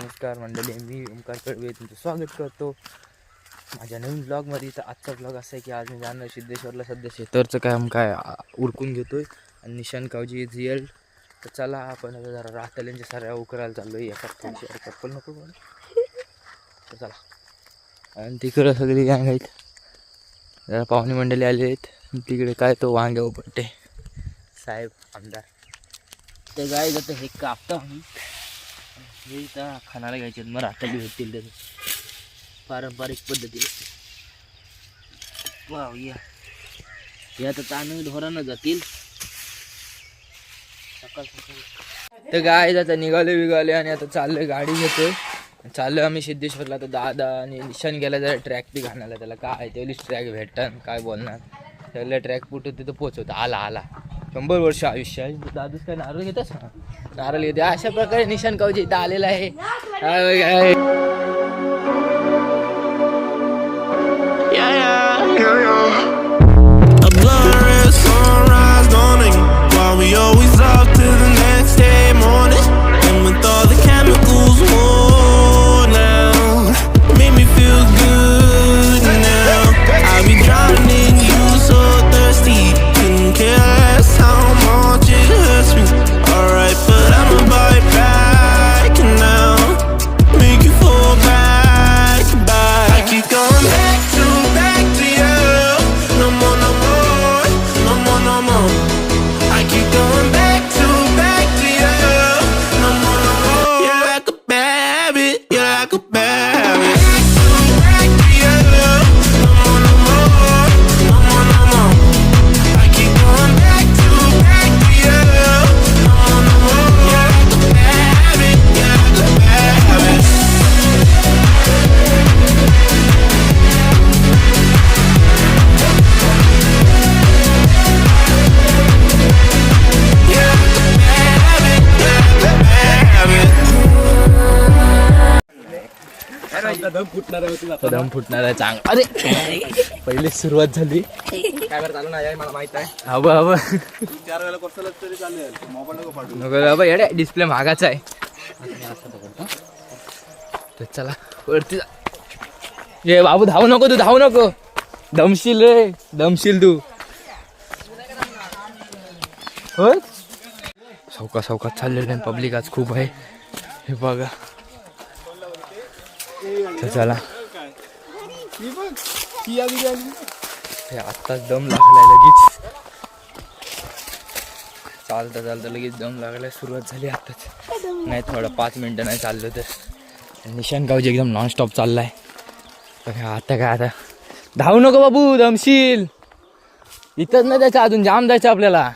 नमस्कार मंडळी मी ओमकार कडवे तुमचं स्वागत करतो. माझ्या नवीन ब्लॉगमध्ये तर आजचा ब्लॉग असा आहे की आज मी जाणार सिद्धेश्वरला सध्या शेतरचं काम काय उरकून घेतो आहे आणि निशान कावजी इज झियल तर चला आपण आता जरा राहतल्यांच्या साऱ्या उकरायला चाललो आहे एका थोडीशी अरे चप्पल नको पण तर चला. आणि तिकडं सगळी गँग आहेत. जरा पाहुणे मंडळी आले आहेत. तिकडे काय तो वांगे उपटे साहेब आमदार. तर गाय जातं हे कापता हे इथं खानाला घ्यायचे मग आता भेटतील त्याचं. पारंपरिक पद्धतीने. वाव या. हे आता तांदूळ ढोरानं जातील. सकाळ सकाळ. तर गाय आता निघाले बिघाले आणि आता चाललोय गाडी घेतोय. चाललोय आम्ही सिद्धेश्वरला. तर दादा आणि निशान गेला जरा ट्रॅक ती घालण्याला त्याला. काय तेवढीच ट्रॅक भेटतात काय बोलणार. त्याला ट्रॅक कुठं तिथं पोचवतो आला आला. शंभर वर्ष आयुष्य आहे. काय नारळ घेतच नारळ घेते अशा प्रकारे निशान कावजी इथं आलेला आहे. Like a bad दम फुटणार आहे चांग. अरे! पहिली सुरुवात झाली. कॅमेरा चालू नाही आहे मला माहीत आहे. हवं हवं. चार वेळेला करतलच तरी चालेल. मोबाईल नको पाठवू. नको बाबा येडे डिस्प्ले महागाचा आहे. तर चला वरती जा. ये बाबू धावू नको तू धावू नको. दमशील रे दमशील तू. होय? चौका चौकात चाललेलं आहे पब्लिक आज खूप आहे. हे बघा. तर चला. हे आत्ताच दम लागलाय लगेच. चालता चालता लगेच दम लागलाय सुरुवात झाली आत्ताच. नाही थोडं पाच मिनटं नाही चाललं तर. निशांकावजी एकदम नॉनस्टॉप चाललाय. तर आता काय आता? धावू नको बाबू दमशील. इथंच नाही द्यायचं अजून जाम जायचं आपल्याला.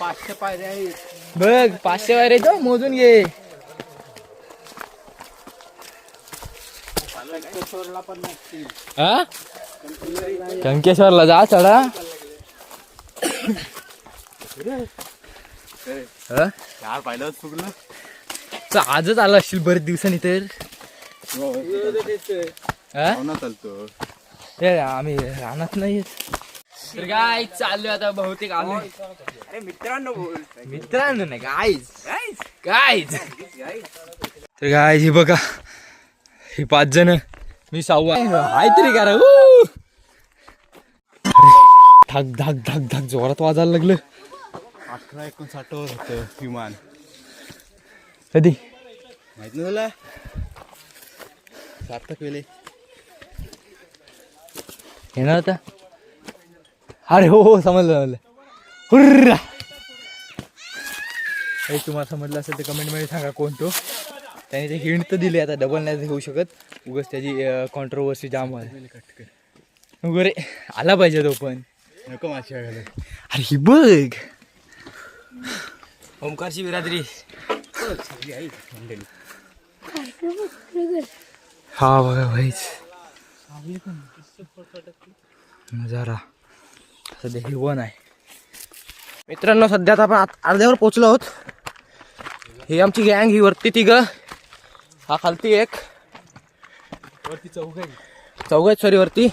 पाचशे पायऱ्या बघ पाचशे पायऱ्या मोजून घे. हा? कंकेश्वरला जा चढा. हा? चार पाहिलं चुकलं तर आजच आला असशील बरेच दिवसांनी तर. हा? हो चालतो आम्ही राहणार नाही तर काय चाललोय आता बहुतेक आलो मित्रांनो बोल. मित्रांनो नाही गाईज गाईज तर हे बघा. हे पाच जण. मी सहावा आहे. तरी. अरे धाक धाक धाक धाक जोरात वाजायला लागलं. अठरा एकोणसाठ होतं विमान. कधी? माहीत नाही तुला सार्थक वेळे येणार आता? अरे हो हो समजलं हुर्रा. हे तुम्हाला समजलं असेल तर कमेंटमध्ये सांगा कोण तो. त्याने ते हिंट तर दिली आता डबल नाही होऊ शकत. उगाच त्याची कॉन्ट्रोवर्सी जाम आहे वगैरे आला पाहिजे तो पण. नको वेळेला अरे ही बघ. ओमकारची बिरादरी. हा बघा भाईच. नजारा. सध्या ही वन आहे. मित्रांनो सध्या आता आपण अर्ध्यावर पोचलो आहोत. ही आमची गँग ही वरती तिघ. हा खालती एक. वरती चौक आहे चौघ आहेत सॉरी वरती.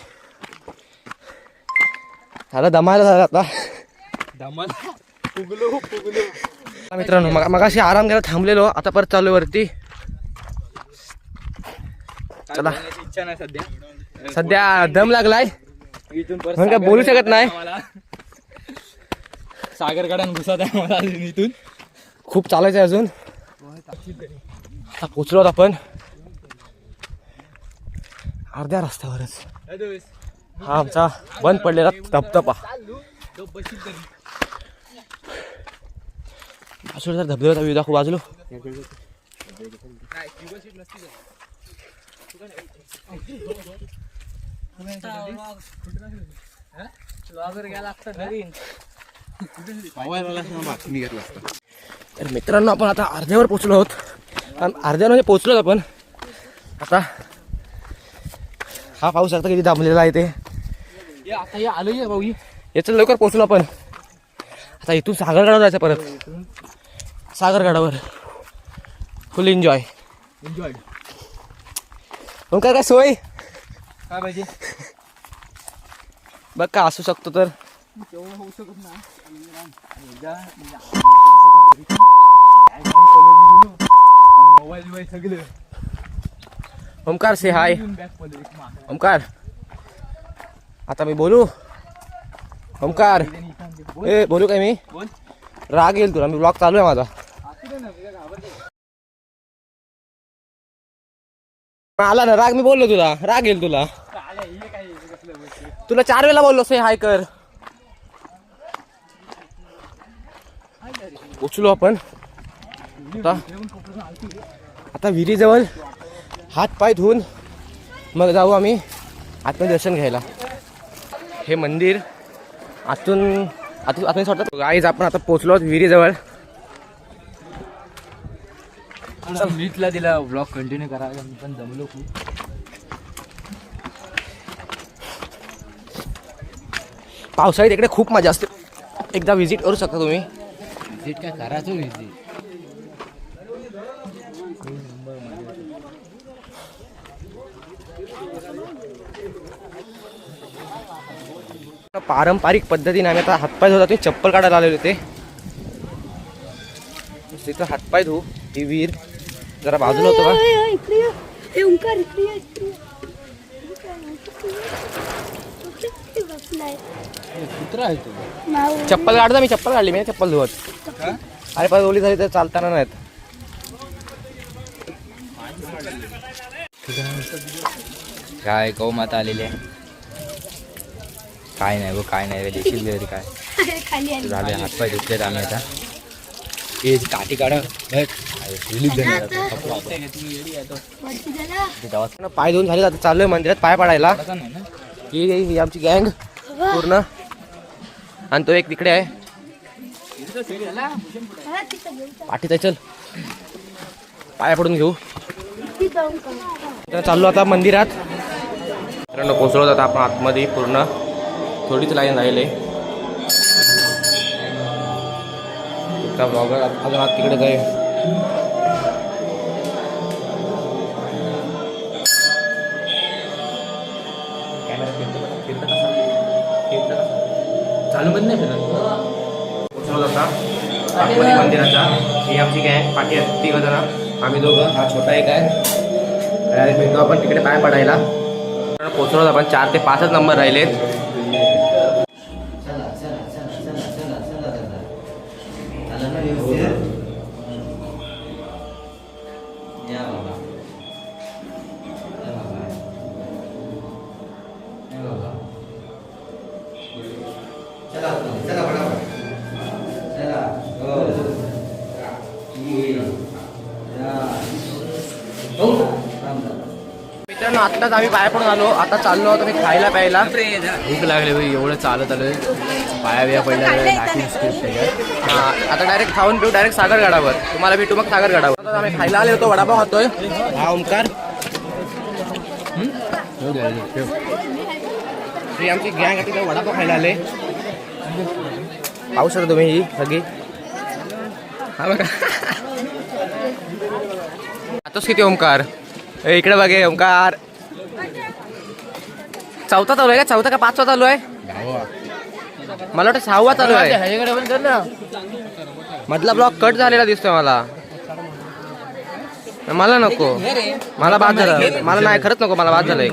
आता दमायला झाला आता. धमाल फुगलो फुगलो. मित्रांनो मग मगाशी आराम घ्यायला थांबलेलो आता परत चालू आहे वरती. चला. इच्छा नाही सध्या. सध्या दम लागलाय. इथून काय बोलू शकत नाही. सागर गाड्यान घुसत आहे मला अजून इथून. खूप चालायचं आहे अजून. आता पोचलो आपण. अर्ध्या रस्त्यावरच. हा आमचा बंद पडलेला धबधबा. जर धबधब्याचा व्ह्यू दाखवू बाजूला. तर मित्रांनो आपण आता अर्ध्यावर पोचलो आहोत. आणि अर्ध्यावर म्हणजे पोचलो आपण. आता हा पाऊस आता किती दाबलेला आहे ते? आता हे आलं भाऊ याचं लवकर पोचलो आपण. आता इथून सागरगडावर जायचं परत. सागरगडावर. फुल एन्जॉय एन्जॉय मग काय काय सोय? काय पाहिजे बघ का असू शकतो तर. तेवढं होऊ शकत नाही मोबाईल बिबाईल सगळं. ओमकार से हाय. ओमकार आता मी बोलू ओमकार ए बोलू काय मी. राग येईल तुला मी ब्लॉग चालू आहे माझा. आला ना राग मी बोललो तुला राग येईल तुला? तुला चार वेळेला बोललो से हाय कर पोचलो आपण आता आता विहिरीजवळ हात पाय धुवून मग जाऊ आम्ही आतमध्ये दर्शन घ्यायला. हे मंदिर आतून आतून आतून वाटतं गाईज आपण आता पोचलो विहिरीजवळ. मीटला दिला ब्लॉग कंटिन्यू करा मी पण जमलो खूप. पावसाळ्यात इकडे खूप मजा असते. एकदा व्हिजिट करू शकता तुम्ही. विजिट काय करायचो विजिट पारंपरिक पद्धतीने आम्ही आता हातपाय धुता तुम्ही चप्पल काढायला आलेले होते. तिथं हातपाय धुवू ही विहीर जरा बाजूला होतं का. चप्पल काढता मी चप्पल काढली मी चप्पल धुवत. अरे पण ओली झाली तर चालताना नाहीत. काय गौमाता आलेली आहे. काय नाही गो काय नाही देशील तरी काय. झाले हातपाय धुतलेत आम्ही आता. ए काठी काढा. पाय धुवून झाले आता चाललोय मंदिरात पाय पाडायला. ही ही आमची गँग पूर्ण. आणि तो एक तिकडे आहे. पाठीचा चल. पाय पडून घेऊ. तर चाललो आता मंदिरात. मित्रांनो पोचलो आता आपण आतमध्ये पूर्ण. थोडीच लाईन राहिले. ब्लॉगर अजून आत तिकडे जाईल. चालू बंद नाही फिरत. पोचलो आता. आतमध्ये मंदिराचा. ही आमची गँग पाठी जण आम्ही दोघं. हा छोटा एक आहे. भेटतो आपण तिकडे पाय पडायला. पोचलो आपण. चार ते पाचच नंबर राहिलेत. आत्ताच आम्ही पाय पडून आलो. आता चाललो आहोत आम्ही खायला प्यायला. भूक लागली भाई एवढं चालत आलोय पाया बिया पडल्या हा, आता डायरेक्ट खाऊन पिऊ डायरेक्ट सागरगडावर तुम्हाला भेटू मग सागरगडावर आता आम्ही खायला आले होतो वडापाव खातोय. हा ओमकार ही आमची गँग आहे तिथे वडापाव खायला आले. पाहू शकता तुम्ही ही सगळी. हा बघा. आताच किती ओमकार इकडे बघे ओमकार चौथा चालू आहे का? चौथा का पाचवा चालू आहे? मला वाटतं सहावा चालू आहे. मधला ब्लॉक कट झालेला दिसतोय मला. मला नको. मला बाद झालं. मला नाही खरंच नको. मला बाद झालंय.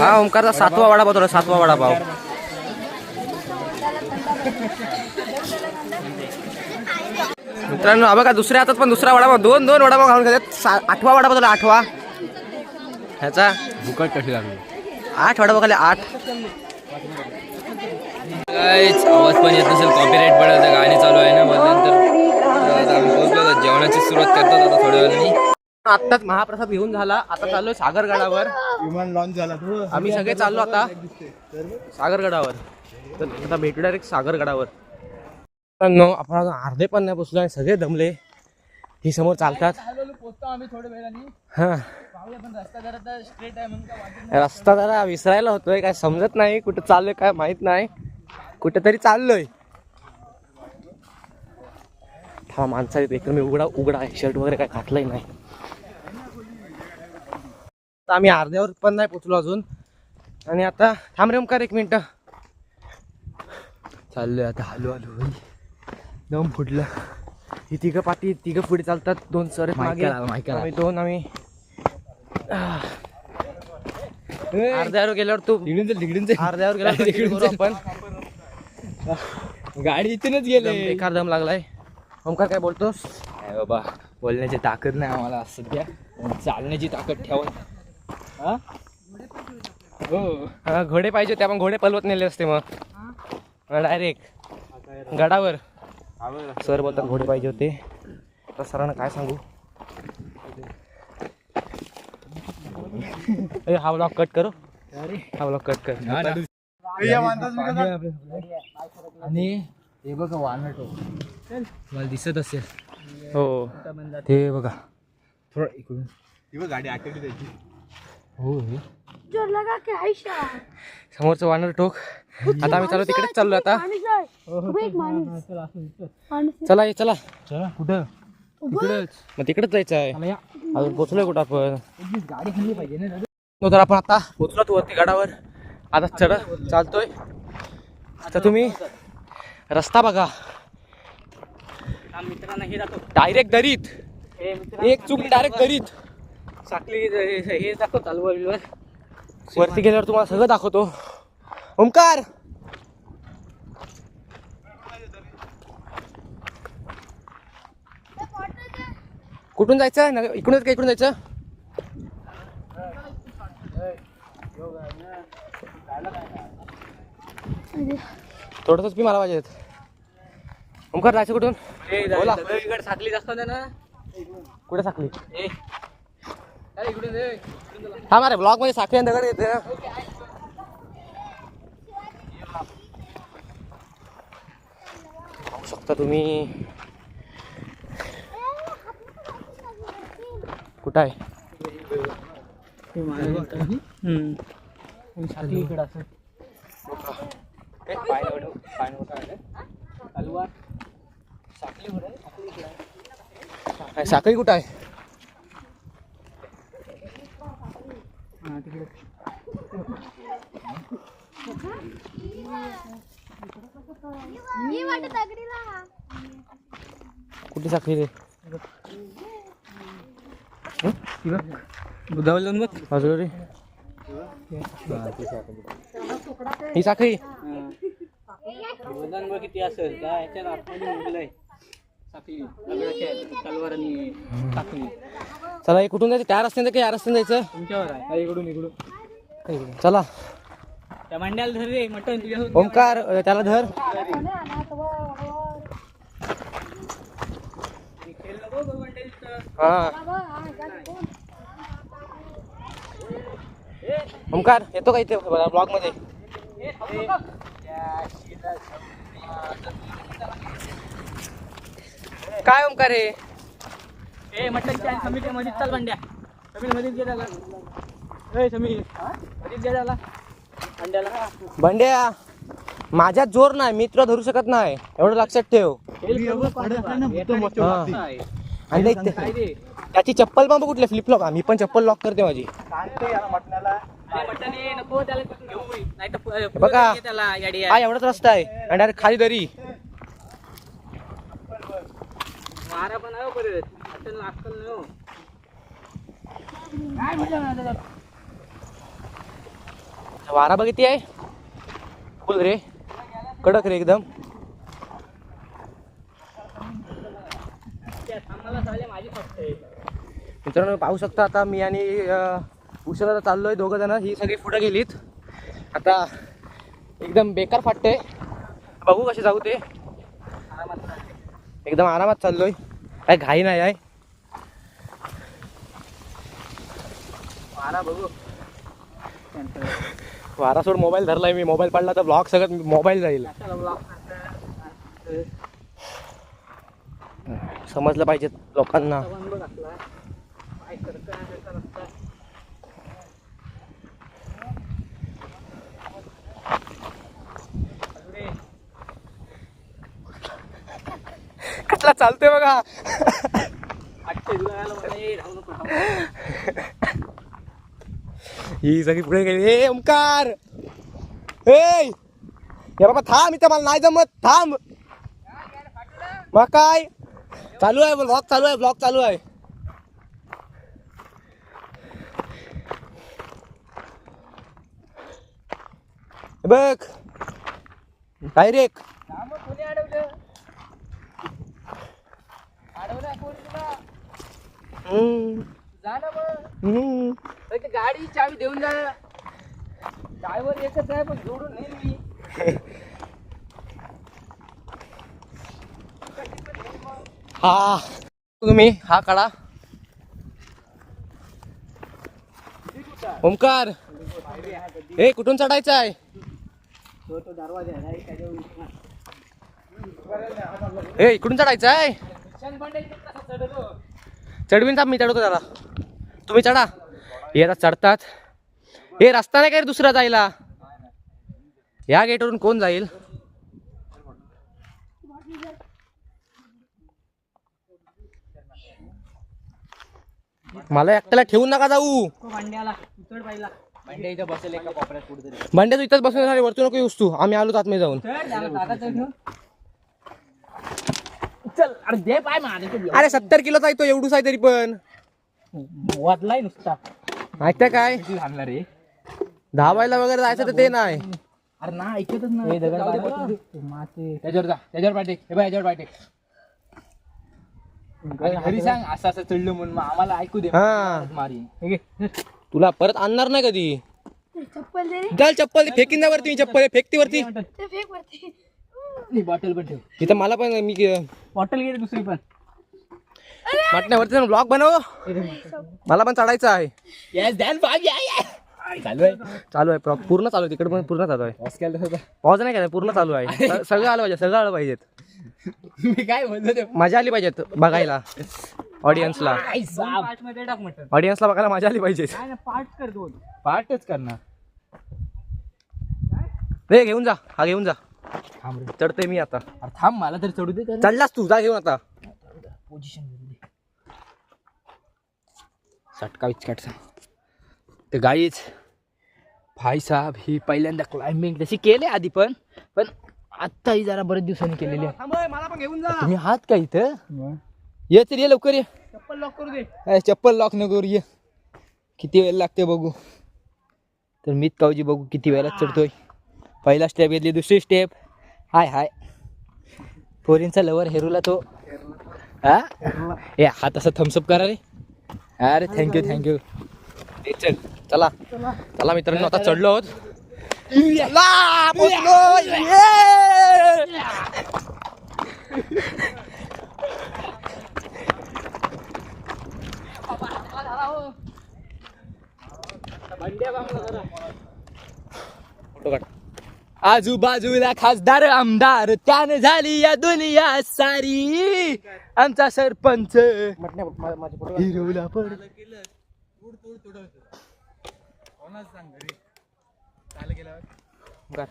हा ओमकारचा सातवा वडापाव थोडा सातवा वडापाव मित्रांनो हा बघा दुसऱ्या हातात पण दुसरा वडापाव दोन दोन वडापाव घालून घेतात आठवा वडापाव झाला आठवा. ह्याचा? भुकट कशी लागली आठ वडापाव खाले आठ. काहीच आवाज पण येत नसेल कॉपीराईट पडेल तर गाणी चालू आहे ना आता जेवणाची सुरुवात करतात आता थोड्या वेळाने. आत्ताच महाप्रसाद घेऊन झाला. आता चाललोय सागरगडावर. विमान लॉन्च झाला तो. आम्ही सगळे चाललो आता. सागरगडावर. तर आता भेटू डायरेक्ट सागरगडावर. आपण अर्धे पण नाही पोचलो आणि सगळे दमले. ही समोर चालतात. हा. रस्ता जरा विसरायला होतोय काय समजत नाही कुठं चाललोय काय माहीत नाही. कुठेतरी चाललोय. हा माणसा एकदम उघडा उघडा आहे शर्ट वगैरे काय घातलंय नाही. आम्ही अर्ध्यावर पण नाही पोचलो अजून. आणि आता थांब रे ओमकार एक मिनिट. चाललोय आता हलू हलू दम फुटलं. ही तिघं पाठी तिघं पुढे चालतात. दोन सर मागे. आम्ही दोन आम्ही अर्ध्यावर गेल्यावर तू तिकडून तिकडून अर्ध्यावर गेल्यावर करू आपण. गाडी इथूनच गेले. बेकार दम लागलाय. ओमकार काय बोलतोस? नाही बाबा बोलण्याची ताकद नाही आम्हाला सध्या. चालण्याची ताकद ठेवा. हा? हो. हा, घोडे पाहिजे होते आपण घोडे पलवत नेले असते मग. डायरेक्ट गडावर. सर बोलतात घोडे पाहिजे होते. आता सरांना काय सांगू? ए, हा ब्लॉग कट करो? हा ब्लॉग कट कर. आणि हे बघा वानट मला दिसत असेल. हो. ते बघा. थोडं इकडून. गाडी आटली त्याची. हो हे. जोर लगा के आयशा. समोरचं वानर टोक. आता आम्ही चालू तिकडेच चाललो आता. चला ये चला. चला कुठं. मग तिकडेच जायचं आहे. अजून पोचलोय कुठं आपण? गाडी खाल्ली पाहिजे ना तर आपण आता पोचलो तू वरती गडावर. आता चढ चालतोय. आता तुम्ही रस्ता बघा. डायरेक्ट दरीत. एक चूक डायरेक्ट दरीत. साखली हे दाखव चालू वरती गेल्यावर तुम्हाला सगळं दाखवतो. ओमकार. कुठून जायचं? नग- इकडूनच का इकडून जायचं? थोडंसंच पी मला पाहिजे ओमकार जायचं कुठून? बोला. साखली जास्त ना. कुठे साखली इकडून हा मारे ब्लॉगमध्ये साखळी दगड येते ना. शकता तुम्ही. कुठं आहे? इकडं असं. साखळी कुठं आहे? हा, तिकडे. मी वाटत दगडीला. कुठे साखळी रे? बुधावलं बघ बाजूला रे. ही साखळी. वजन बघ किती असेल तलवार आणि साखली चला हे कुठून जायचं? त्या रस्त्याने का या रस्त्याने जायचं? तुमच्यावर आहे. इकडून इकडून. चला. त्या मांड्याला धर रे अ, त्याला धर. ओमकार येतो का इथे ब्लॉगमध्ये काय ओमकार हे? ए मटण समीर मधीच चाल मांड्या समीर मधीच गे त्याला ए समीर मधीच गे त्याला अंड्याला बंड्या माझ्यात जोर नाही मी तुला धरू शकत नाही. एवढं लक्षात ठेव. हा. आणि त्याची चप्पल पण कुठले? फ्लिप लॉक मी पण चप्पल लॉक करते माझी. बघा. हा एवढाच रस्ता आहे. आणि डायरेक्ट खाली दरी. वारा बघ किती आहे. फुल रे. कडक रे एकदम. मित्रांनो पाहू शकता आता मी आणि उशिरा चाललोय दोघं जण. ही सगळी पुढं गेलीत. आता एकदम बेकार फाटतंय. बघू कसे जाऊ ते. एकदम आरामात चाललोय. काय घाई नाही आहे. वारा बघू. सोड मोबाईल धरलाय मी मोबाईल पडला तर ब्लॉग सगळं मोबाईल जाईल समजलं पाहिजे लोकांना. कसला चालतोय बघा. ही सगळी पुढे गेली. ए ओमकार ए! बाबा थांब इथं मला नाही जमत. थांब. मग काय? चालू आहे ब्लॉग चालू आहे ब्लॉग चालू आहे. बघ. डायरेक्ट हम्म. हम्म. गाडी चावी देऊन जा. ड्रायव्हर एकच आहे पण जोडून नाही मी हा. तुम्ही हा काढा. ओमकार. ए कुठून चढायचं आहे? ए इकडून चढायचं आहे? चढवीन थांब मी चढवतो त्याला. तुम्ही चढा. हे आता चढतात. हे रस्ता नाही काय रे दुसरा जायला? या गेटवरून कोण जाईल? मला एकट्याला ठेवून नका जाऊ. भांड्या इथं तू इथंच बसून झाले वरतू नको येऊस तू. आम्ही आलो आतमध्ये जाऊन. चल अरे दे पाय अरे सत्तर किलोचा आहे तो एवढूच आहे तरी पण. वाटलाय नुसता. माहिती काय? आणला रे धावायला वगैरे जायचं तर ते नाही. अरे ना ऐकतच नाही. त्याच्यावर जा त्याच्यावर पाठे हे बाय याच्यावर पाठे घरी सांग असं असं चढलं म्हणून मग आम्हाला ऐकू दे. हा. मारी. तुला परत आणणार नाही कधी? चप्पल दे. रे चल चप्पल फेकीन जा वरती चप्पल फेकती वरती ते फेक वरती बॉटल पण ठेव. इथं मला पण मी बॉटल घे रे दुसरी पण. वाटण्यावरती ब्लॉग बनव. मला पण चढायचं आहे. चालू आहे. चालू आहे प्र- पूर्ण चालू आहे तिकडे पण पूर्ण चालू आहे. पॉज नाही काय पूर्ण चालू आहे. सगळं आलं पाहिजे सगळं आलं पाहिजेत. मी काय बोललो ते? मजा आली पाहिजेत बघायला ऑडियन्सला ऑडियन्सला बघायला मजा आली पाहिजे. पार्ट कर दोन. पार्टच करणार. रे घेऊन जा हा घेऊन जा. थांब चढते मी आता. अरे थांब मला तर चढू दे. चढलास तू जा घेऊन आता. पोझिशन सटका विचकाटचा तर गाईच भाई साहेब ही पहिल्यांदा क्लाइम्बिंग तशी केले आधी पण पण आत्ताही जरा बरेच दिवसांनी केलेली आहे. मला पण घेऊन जा. तुम्ही आहात का इथं? ये तर ये लवकर ये. चप्पल लॉक करू दे. चप्पल लॉक नको करू ये. किती वेळ लागते बघू. तर मीच कावजी बघू किती वेळात चढतोय. पहिला स्टेप घेतली दुसरी स्टेप हाय हाय. पोरींचा लवर हेरूला तो. हा? हा तसा थम्सअप करा रे. अरे थँक्यू थँक्यू चल. चला. चला. मित्रांनो आता चढलो आहोत! फोटो काढ. आजूबाजूला खासदार आमदार त्याने झाली या दुनिया सारी. आमचा सरपंच. हिरवला काढ.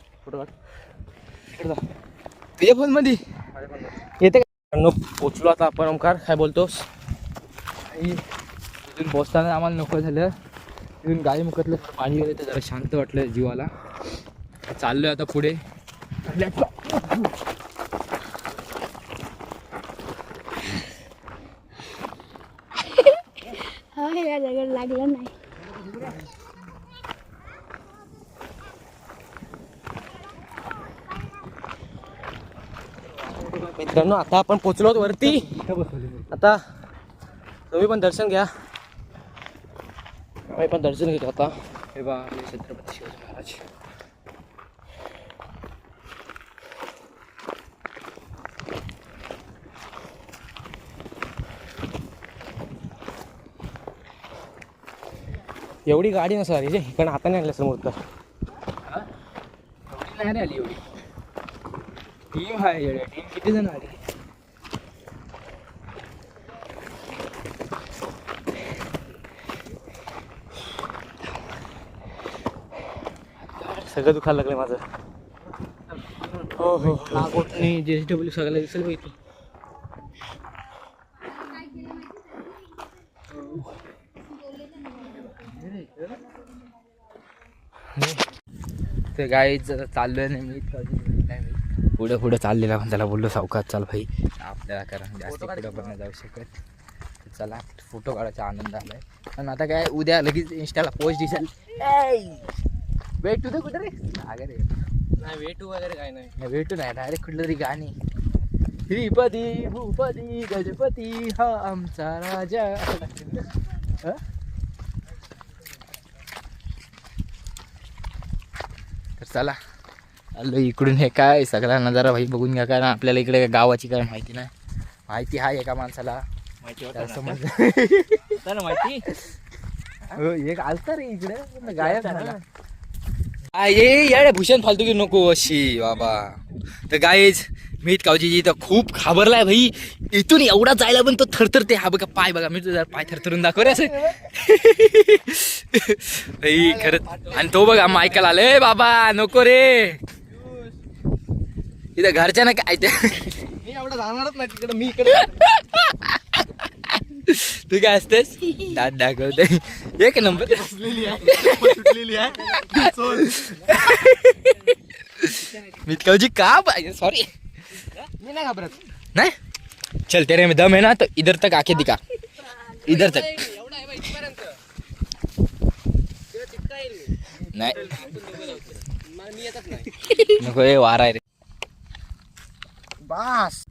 तुझ्या फोनमध्ये येते का? पोचलो आता आपण ओमकार. काय बोलतोस? इथून पोचताना आम्हाला नको झालं. इथून गाडी मुखातलं पाणी गेलं तर जरा शांत वाटलं जीवाला. चाललोय आता पुढे. हा लागला नाही. मित्रांनो आता आपण पोचलो वरती. आता तुम्ही पण दर्शन घ्या. आम्ही पण दर्शन घेतो आता. हे बा छत्रपती शिवाजी महाराज. एवढी गाडी नसणार रे. कारण आता नाही आणलं समोर तर. एवढी नाही आली एवढी. टीम आहे टीम किती जण आली? सगळं दुखायला लागलं माझं. हो हो जे डब्ल्यू सगळ्याला दिसेल बघ इथे ते गाई जरा चाललोय नाही मी नाही मी पुढं पुढं चाललेला पण त्याला बोललो सावकाश चाल भाई. आपल्याला कारण जास्त पुढं पण नाही जाऊ शकत. तर चला फोटो काढायचा आनंद आलाय. पण आता काय उद्या लगेच इंस्टाला पोस्ट दिसेल. वेट तुझं कुठं रे? अगं रे. नाही वेटू वगैरे काय नाही. नाही भेटू नाही. डायरेक्ट कुठलं तरी गाणी. श्रीपती भूपती गजपती हा आमचा राजा असं टाकतील ना. हं? तर चला. आलो इकडून हे काय सगळा नजारा भाई बघून घ्या कारण आपल्याला इकडे गावाची काय माहिती नाही. माहिती आहे एका माणसाला. समजलं. माहिती? हो, एक आलता रे इकडे. गायब झाला. ये भूषण फालतू की नको अशी बाबा. तर गायज मीत कावजीजी तर खूप घाबरलाय भाई. इथून एवढा जायला पण तो थरथरते. हा बघा पाय बघा मी तुझा पाय थरथरून दाखव रे असं. खरंच. आणि तो बघा मायकल आले. बाबा नको रे. इथं घरच्या ना काय ते मी एवढं जाणारच नाही तिकडे मी इकडे. तू काय असतेस? दात दाखवते. एक नंबर. सुटलेली आहे. मितकावजी का पाहिजे सॉरी मी नाही घाबरत. नहीं? चल तेरे में दम है ना तो इधर तक आके दिखा। इधर तक. नाही। नाही नको हे वारा आहे रे। बास।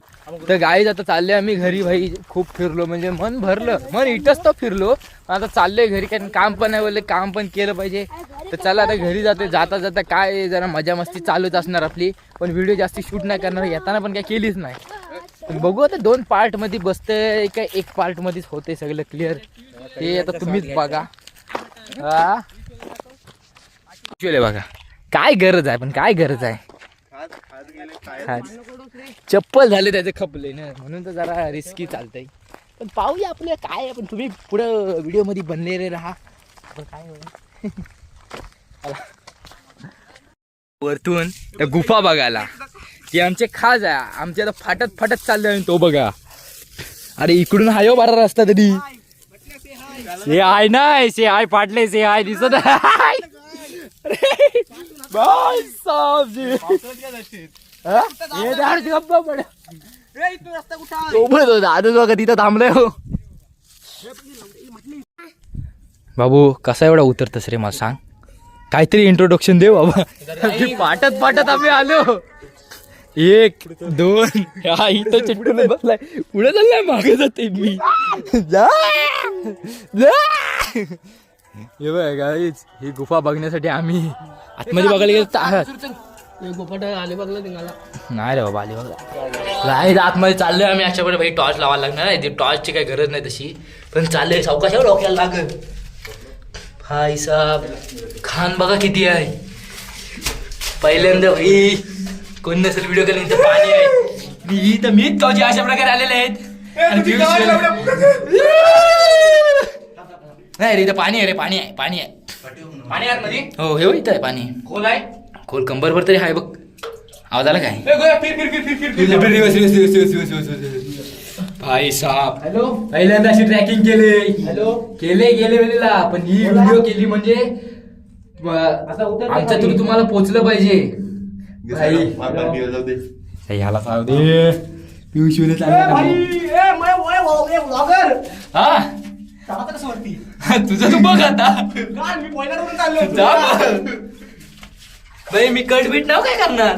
तर गाईज आता चालले आम्ही घरी भाई खूप फिरलो म्हणजे मन भरलं मन इथंच तर फिरलो. आता चाललोय घरी कारण काम पण आहे बोलले काम पण केलं पाहिजे. तर चला आता घरी जाते जाता जाता काय जरा मजा मस्ती चालूच असणार आपली. पण व्हिडिओ जास्ती शूट नाही करणार येताना पण काय केलीच नाही. बघू आता दोन पार्टमध्ये बसतंय काय एक पार्ट मध्येच होते सगळं क्लिअर ते आता तुम्हीच बघा. हा? बघा. काय गरज आहे पण काय गरज आहे. चप्पल झाले त्याचे खपले ना म्हणून तर जरा रिस्की चालतंय. पण पाहूया आपल्या काय आहे, पण तुम्ही पुढं व्हिडिओमध्ये बनलेले राहा. आपण काय. वरतून त्या गुफा बघायला. ती आमचे खास आहे. आमचे आता फाटत फाटत चालले आहे तो बघा. अरे इकडून हायो बारा रस्ता तरी. से आय नाही से आय फाटले से आय दिसत हा? हे तिथं थांबलोय हो. बाबू कसा एवढा उतरतस रे मला सांग. काहीतरी इंट्रोडक्शन दे बाबा. पाटत पाटत आम्ही आलो. एक दोन. हा इथं चिटकून बसलाय. पुढे चाललाय मागे जाते मी. जा. जा. हे बघ गाईच ही गुफा बघण्यासाठी आम्ही आतमध्ये बघायला गेलो तर आहात गोपाट आले बघलं तुम्हाला नाही रे बाबा आली बघा. नाही आतमध्ये चाललोय आम्ही. अशाकडे भाई टॉर्च लावायला लागणार आहे. टॉर्चची काही गरज नाही तशी. पण चाललोय. सावकाशावर डोक्याला लागल. भाई साहब खान बघा किती आहे. पहिल्यांदा भाई. कोण नसेल व्हिडिओ केला इथं पाणी आहे मी तर मीच कावजी अशा प्रकारे आलेले आहेत आणि views केले. नाही रे इथं पाणी आहे रे पाणी आहे पाणी आहे पाणी आत मध्ये हो हे हो, इथं आहे पाणी खोल आहे खोल कंबरभर तरी आहे बघ आवाज आला काय ए, गोया, फिर फिर फिर फिर फिर फिर reverse reverse reverse reverse reverse reverse भाई साहब हॅलो पहिल्यांदा अशी ट्रॅकिंग केले हॅलो केले गेले वेळेला पण ही व्हिडिओ केली म्हणजे आमच्या थ्रू तुम्हाला पोहोचलं पाहिजे जाऊ दे ह्याला सांग दे येऊन हा तुझं तू बघ आता जा बघ. बाई मी कट बीट नाव काय करणार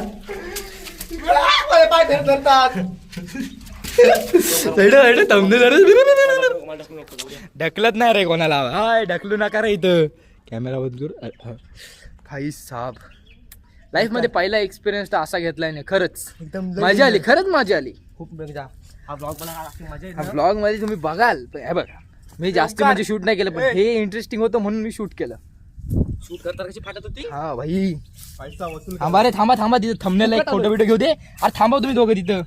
ढकलत नाही रे कोणाला हाय ढकलू नका रे इथं कॅमेरा बंद करू भाई साब लाईफमध्ये पहिला एक्सपिरियन्स असा घेतलाय ना खरंच. एकदम मजा आली खरंच मजा आली. खूप मजा हा ब्लॉग मजा हा मध्ये तुम्ही बघाल. हे बघा. मी जास्त म्हणजे शूट नाही केलं पण हे इंटरेस्टिंग होतं म्हणून मी शूट केलं. शूट करता कशी फाटत होती? हा भाई. थांबा रे थांबा थांबा. तिथं थंबनेला एक फोटो बिटो घेऊ दे. अरे थांबा तुम्ही दोघं तिथं.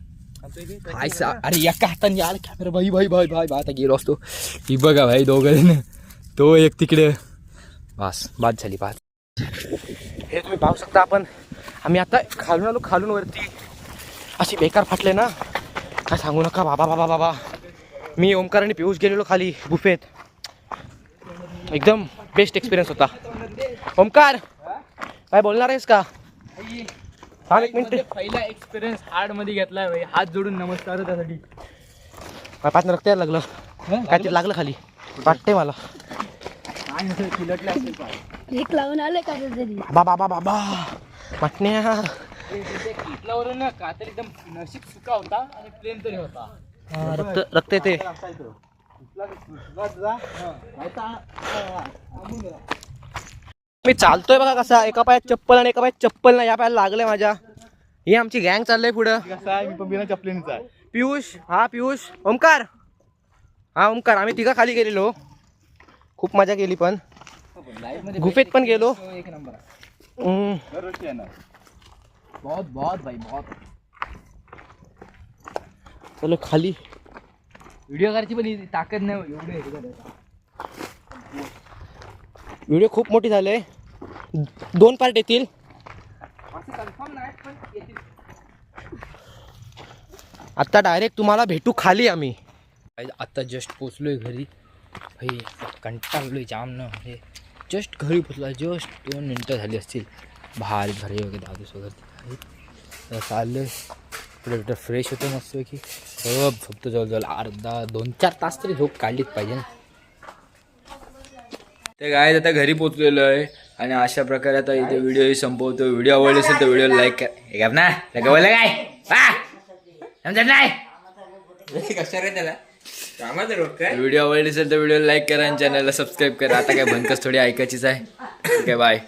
सा अरे एका हाताने आला कॅमेरा भाई भाई भाई भाई आता गेलो असतो. ही बघा भाई दोघं. तो एक तिकडे. बस बाद झाली तुम्ही पाहू शकता आपण. आम्ही आता खालून आलो खालून वरती. अशी बेकार फाटले ना. काय सांगू नका बाबा बाबा बाबा. मी ओमकार आणि पियुष गेलेलो खाली गुफेत एकदम बेस्ट एक्सपिरियन्स होता. ओमकार काय बोलणार आहेस का? एक मिनिट. पहिला एक्सपिरियन्स हार्डमध्ये घेतलाय भाई. हात जोडून नमस्कार त्यासाठी. काय पाच रक्त यायला लागलं. काय ते लागलं. खाली. वाटते मला. एक लावून आले का तरी बाबा बाबा बाबा वाटण्या. कातल्यावरून ना कातर एकदम नशीब सुका होता आणि प्लेन तरी होता. हा, रक्त रक्त येते. मी चालतोय बघा कसा एका पायात चप्पल आणि एका पायात चप्पल नाही या पायाला लागलंय माझ्या. ही आमची गँग चाललंय पुढं. पियुष हा पियुष. ओमकार. हा ओमकार. आम्ही तिघा खाली गेलेलो. खूप मजा केली पण. गुफेत पण गेलो. एक नंबर. बहुत बहुत भाई बहुत. चलो खाली. व्हिडिओ करायची पण ही ताकद नाही एवढे हे करायचं. व्हिडिओ खूप मोठी झाले दोन पार्ट येतील. आता डायरेक्ट तुम्हाला भेटू खाली आम्ही. आता जस्ट पोचलोय घरी. भाई कंटाळलोय जाम ना. म्हणजे जस्ट घरी पोचलो. जस्ट दोन मिनटं झाली असतील. भारी भारी वगैरे दादूस वगैरे तर चाललोय पुढे कुठं फ्रेश होतो मस्तपैकी सब झोपतो जवळजवळ अर्धा दोन चार तास तरी झोप काढलीच पाहिजे ना. तर काय आता घरी पोचलेलो आहे. आणि अशा प्रकारे आता इथे व्हिडिओ संपवतो. व्हिडिओ आवडले असेल तर व्हिडिओ लाईक कर. हे ना. काय बोललं काय? व्हिडिओ आवडली असेल तर व्हिडिओ लाईक करा आणि चॅनलला सबस्क्राईब करा. आता काय भनकस थोडी ऐकायचीच आहे. Okay bye